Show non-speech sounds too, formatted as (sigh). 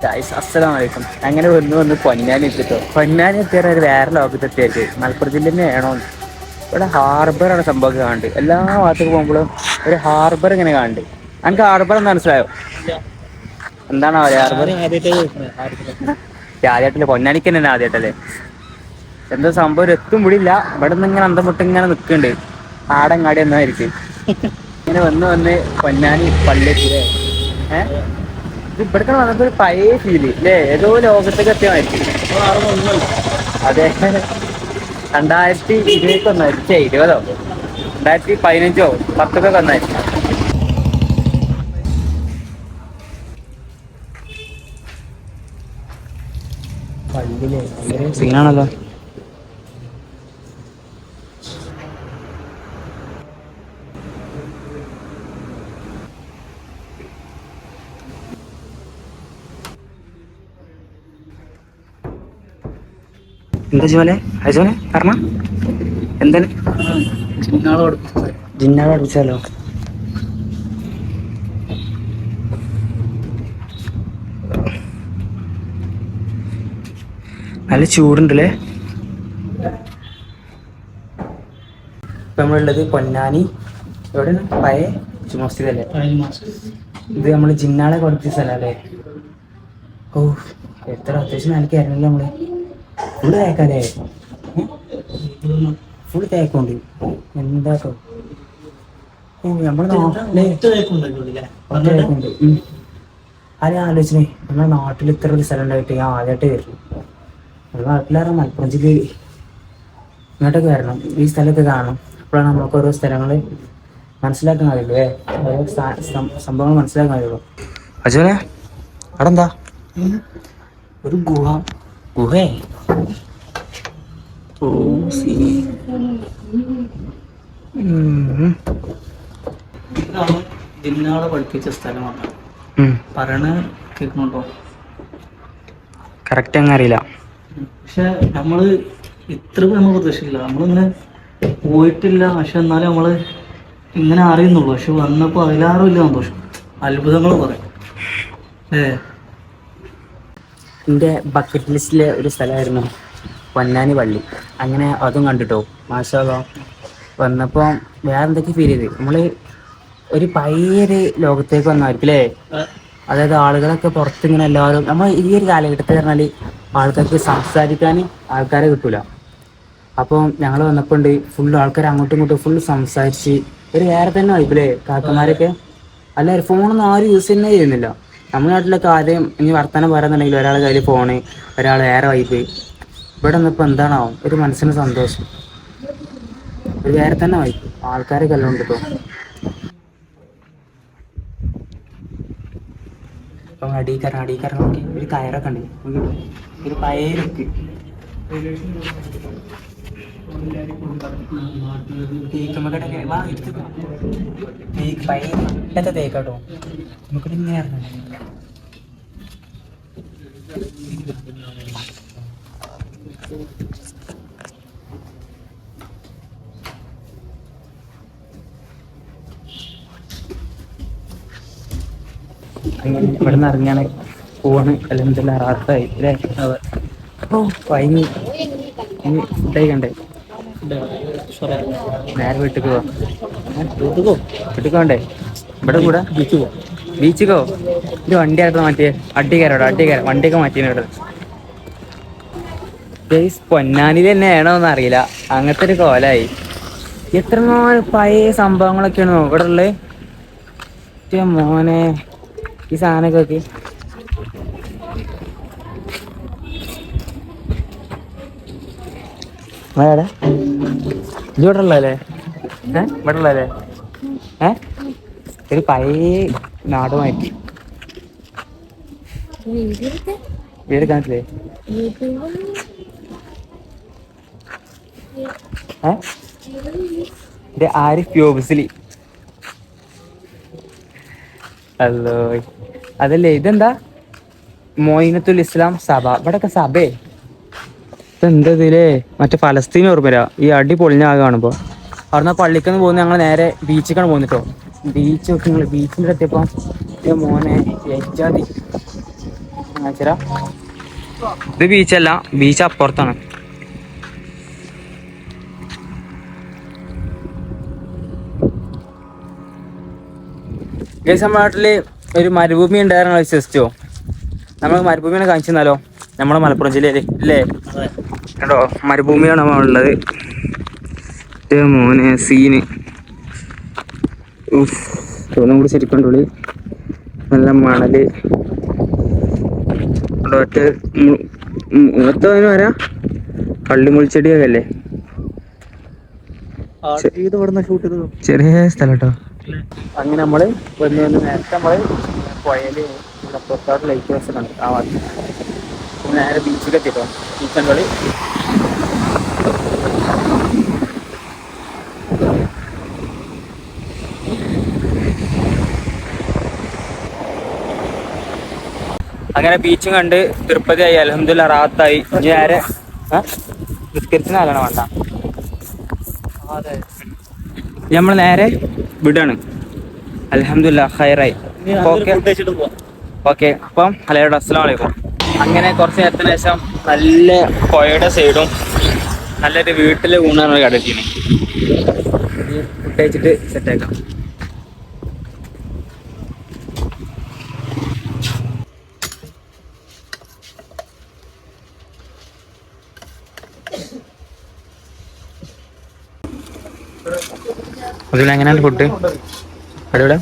Guys അസ്സലാം വലൈക്കും അങ്ങനെ വന്ന് വന്ന് പൊന്നാനി എത്തിട്ടോ. പൊന്നാനി എത്തിയാൽ ഒരു വേറെ ലോകത്ത് എത്തിയിട്ട് മലപ്പുറം ജില്ല വേണോ ഇവിടെ ഹാർബറാണ് സംഭവം കാണുന്നുണ്ട് എല്ലാ ഭാഗത്തേക്ക് പോകുമ്പോഴും ഒരു ഹാർബർ ഇങ്ങനെ കാണുന്നുണ്ട് എനിക്ക് ഹാർബർ എന്ന് മനസ്സിലായോ? എന്താണ് ഹാർബർ (laughs) ആദ്യമായിട്ടല്ലേ? പൊന്നാനിക്ക് തന്നെ ആദ്യമായിട്ടല്ലേ? എന്താ സംഭവം ഒരു എത്തും വിടില്ല ഇവിടെ നിന്ന് ഇങ്ങനെ അന്തം മുട്ട് ഇങ്ങനെ നിൽക്കുന്നുണ്ട്. ആടങ്ങാടി എന്നായിരിക്കും (laughs) ഇങ്ങനെ വന്ന് വന്ന് പൊന്നാനി പള്ളിയെത്തില്ലേ ഏഹ് ഇത് ഇവിടേക്കാണ് വന്നപ്പോ ഒരു പഴയ ഫീൽ അല്ലേ ഏതോ ലോകത്തേക്ക് എത്തിയമായിരിക്കും അതെ. രണ്ടായിരത്തി ഇരുപത്തി ഒന്നായിരത്തി ഇരുപതോ? രണ്ടായിരത്തി പതിനഞ്ചോ? പത്തൊക്കെ വന്നായിരിക്കും സീനാണല്ലോ എന്താ ജോലെ അജോനെ പറഞ്ഞ എന്താണ്? ജിന്നാൾ പഠിച്ചാലോ നല്ല ചൂടുണ്ടല്ലേ? ഇപ്പൊ നമ്മളുള്ളത് പൊന്നാനി. എവിടെയാണ് പഴയ ചുമസ്തിതല്ലേ ഇത് നമ്മൾ ജിന്നാളെ പഠിച്ച സ്ഥലല്ലേ ഓ എത്ര അത്യാവശ്യം നിലയ്ക്ക് ആയിരുന്നല്ലോ നമ്മൾ? ഫുള്ള് തേക്കാലേ ഫുൾ തേക്കുണ്ട് ഉം. ആരും ആലോചിച്ചേ നമ്മുടെ നാട്ടിൽ ഇത്ര ഒരു സ്ഥലം ഉണ്ടായിട്ട് ഞാൻ ആദ്യമായിട്ട് വരുന്നു നമ്മുടെ നാട്ടിലേറെ മലപ്പുറം ജില്ലയിൽ ഇങ്ങോട്ടൊക്കെ വരണം. ഈ സ്ഥലമൊക്കെ കാണണം. അപ്പോഴാണ് നമുക്ക് ഓരോ സ്ഥലങ്ങൾ മനസ്സിലാക്കാൻ കഴിയുള്ളൂ ഏ ഓരോ സംഭവങ്ങൾ മനസ്സിലാക്കാൻ കഴിയുള്ളൂ. അജോനെ അവിടെ എന്താ ഒരു ഗുഹ. ഗുഹേ. ഓ സീ. ഉം. ജിന്നാളെ പഠിപ്പിച്ച സ്ഥലമാണ്. പറയണ കേൾക്കുന്നുണ്ടോ? കറക്റ്റ് അങ്ങ് അറിയില്ല. പക്ഷെ നമ്മൾ ഇത്ര നമ്മൾ പ്രതീക്ഷിക്കില്ല നമ്മളിങ്ങനെ പോയിട്ടില്ല. പക്ഷെ എന്നാലും നമ്മൾ ഇങ്ങനെ അറിയുന്നുള്ളൂ. പക്ഷെ വന്നപ്പോൾ അതിലാറും ഇല്ല സന്തോഷം. അത്ഭുതങ്ങൾ പറയും. ഏ. എന്റെ ബക്കറ്റ് ലിസ്റ്റിലെ ഒരു സ്ഥലമായിരുന്നു പൊന്നാനി പള്ളി. അങ്ങനെ അതും കണ്ടിട്ടോ. മാഷാലോ വന്നപ്പോൾ വേറെ എന്തൊക്കെ ഫീൽ ചെയ്ത്? നമ്മൾ ഒരു പയ്യൊരു ലോകത്തേക്ക് വന്നായിരിക്കും അല്ലേ അതായത് ആളുകളൊക്കെ പുറത്തിങ്ങനെ എല്ലാവരും നമ്മൾ ഈ ഒരു കാലഘട്ടത്തിൽ പറഞ്ഞാൽ ആൾക്കാർക്ക് സംസാരിക്കാൻ ആൾക്കാരെ കിട്ടൂല. അപ്പോൾ ഞങ്ങൾ വന്നപ്പോൾ ഉണ്ട് ഫുൾ ആൾക്കാർ അങ്ങോട്ടും ഇങ്ങോട്ടും ഫുൾ സംസാരിച്ച് ഒരു വേറെ തന്നെ വൈബില്ലേ കാക്കമാരൊക്കെ. അല്ല ഫോണൊന്നും ആരും യൂസ് തന്നെ ചെയ്യുന്നില്ല. നമ്മുടെ നാട്ടിലൊക്കെ ആദ്യം ഇനി വർത്തമാനം പറയുന്നുണ്ടെങ്കിൽ ഒരാൾ കയ്യിൽ ഫോണ് ഒരാൾ വേറെ വൈബ് ഇവിടെ വന്നപ്പോൾ എന്താണാവും? ഒരു മനസ്സിന് സന്തോഷം. ഒരു വേറെ തന്നെ വൈബ് ആൾക്കാരൊക്കെ എല്ലാം ഉണ്ട് ഇപ്പോൾ ഇപ്പം അടീക്കറ അടീക്കറ നോക്കി. ഒരു കയറൊക്കെ ഉണ്ട്. ഒരു- പഴയ തേക്കുമ്പൊക്കെ വാ എടുത്ത് തേക്ക് പണ്ടത്തെ നമുക്കിത് ഇങ്ങനെ ഇറങ്ങണം. ഇറങ്ങിയാണ് പോവാണ്. അല്ലെങ്കിൽ റാത്തായി. അല്ലേ? അതെ ഓ കഴിഞ്ഞു ഇനി കഴിക്കണ്ടേ നേരെ വീട്ടിൽ പോവാ വീട്ടിക്കോ വീട്ടിൽ പോണ്ടേ? ഇവിടെ കൂടെ? ബീച്ച് പോകും ബീച്ചിക്കോ ഒരു വണ്ടി ആയിട്ട് മാറ്റിയേ. അടി കയറോടോ അടി കയറാം വണ്ടിയൊക്കെ മാറ്റിയാണ് ഗൈസ് പൊന്നാനിൽ തന്നെ വേണമെന്ന് അറിയില്ല. അങ്ങനത്തെ ഒരു കോലായി. എത്രമോ പഴയ സംഭവങ്ങളൊക്കെയാണ് ഇവിടെ ഉള്ളത് മോനെ. ഈ സാധനമൊക്കെ നോക്കി. വേറെ ഇത് ഇവിടെ ഉള്ളതല്ലേ ഏ? ഇവിടെ ഉള്ളതല്ലേ ഏ? ഒരു പഴയ നാടുമായിട്ട്. വീട് ഏ? ഇത് ആരിഫ് യോബിസിലി അല്ലോ. അതല്ലേ ഇതെന്താ? മോയിനത്തുൽ ഇസ്ലാം സഭ. ഇവിടെയൊക്കെ സഭേ ഇതെന്താ ഇതിലേ മറ്റേ ഫലസ്തീൻ ഓർമ്മ ഈ അടി പൊളിഞ്ഞ ആകെ കാണുമ്പോ. അവിടുന്ന് പള്ളിക്കൊന്ന് പോകുന്ന ഞങ്ങൾ നേരെ ബീച്ചിക്കാണ് പോകുന്നിട്ടോ ബീച്ച് നോക്കി നിങ്ങൾ ബീച്ചിന്റെ എത്തിയപ്പോൾ മോനെ കാണിച്ചുതരാം. ഇത് ബീച്ചല്ല ബീച്ച് അപ്പുറത്താണ്. നമ്മുടെ നാട്ടിൽ ഒരു മരുഭൂമി ഉണ്ടായിരുന്നു വിശ്വസിച്ചോ? നമ്മൾ മരുഭൂമിയാണ് കാണിച്ചു തന്നാലോ നമ്മുടെ മലപ്പുറം ജില്ലയിൽ അല്ലേ കേട്ടോ മരുഭൂമിയാണ് നമ്മളുള്ളത് ഉള്ളത്. മോനെ സീന്. ഒന്നും കൂടി ശരിക്കൊണ്ടുള്ളി നല്ല മണൽ. ഒറ്റ മൊത്തം അതിന് വരാ കള്ളിമുൾച്ചെടിയൊക്കെ അല്ലേ? ചെറിയ സ്ഥലം കേട്ടോ. അങ്ങനെ നമ്മൾ വന്ന് നേരത്തെ നമ്മൾ പുഴയിൽ പുറത്തോട്ട് ലൈറ്റ് ഹൗസ് കണ്ടു ആ ഭാഗത്ത്. നേരെ ബീച്ചിൽ എത്തിട്ടോ. ബീച്ച് കളി അങ്ങനെ ബീച്ചും കണ്ട് തിരുപ്പതി ആയി. അലഹമില്ല റാത്തായി. ഇനി നേരെ നിസ്കരിച്ചിന് ആലാണ് വേണ്ട. അതെ. നമ്മൾ നേരെ വിടാണ്. അലഹമില്ല ഹൈറായി ഓക്കെ. അപ്പം ഹലോയുടെ അസ്സാം വലൈക്കും അങ്ങനെ കുറച്ച് നേരത്തിന് ശേഷം നല്ല പുഴയുടെ സൈഡും നല്ലൊരു വീട്ടിൽ ഊണാണ് കടത്തിന് ഫുഡ് കഴിച്ചിട്ട് സെറ്റാക്കാം അതിലെങ്ങനെയാണ് ഫുഡ്? അവിടെ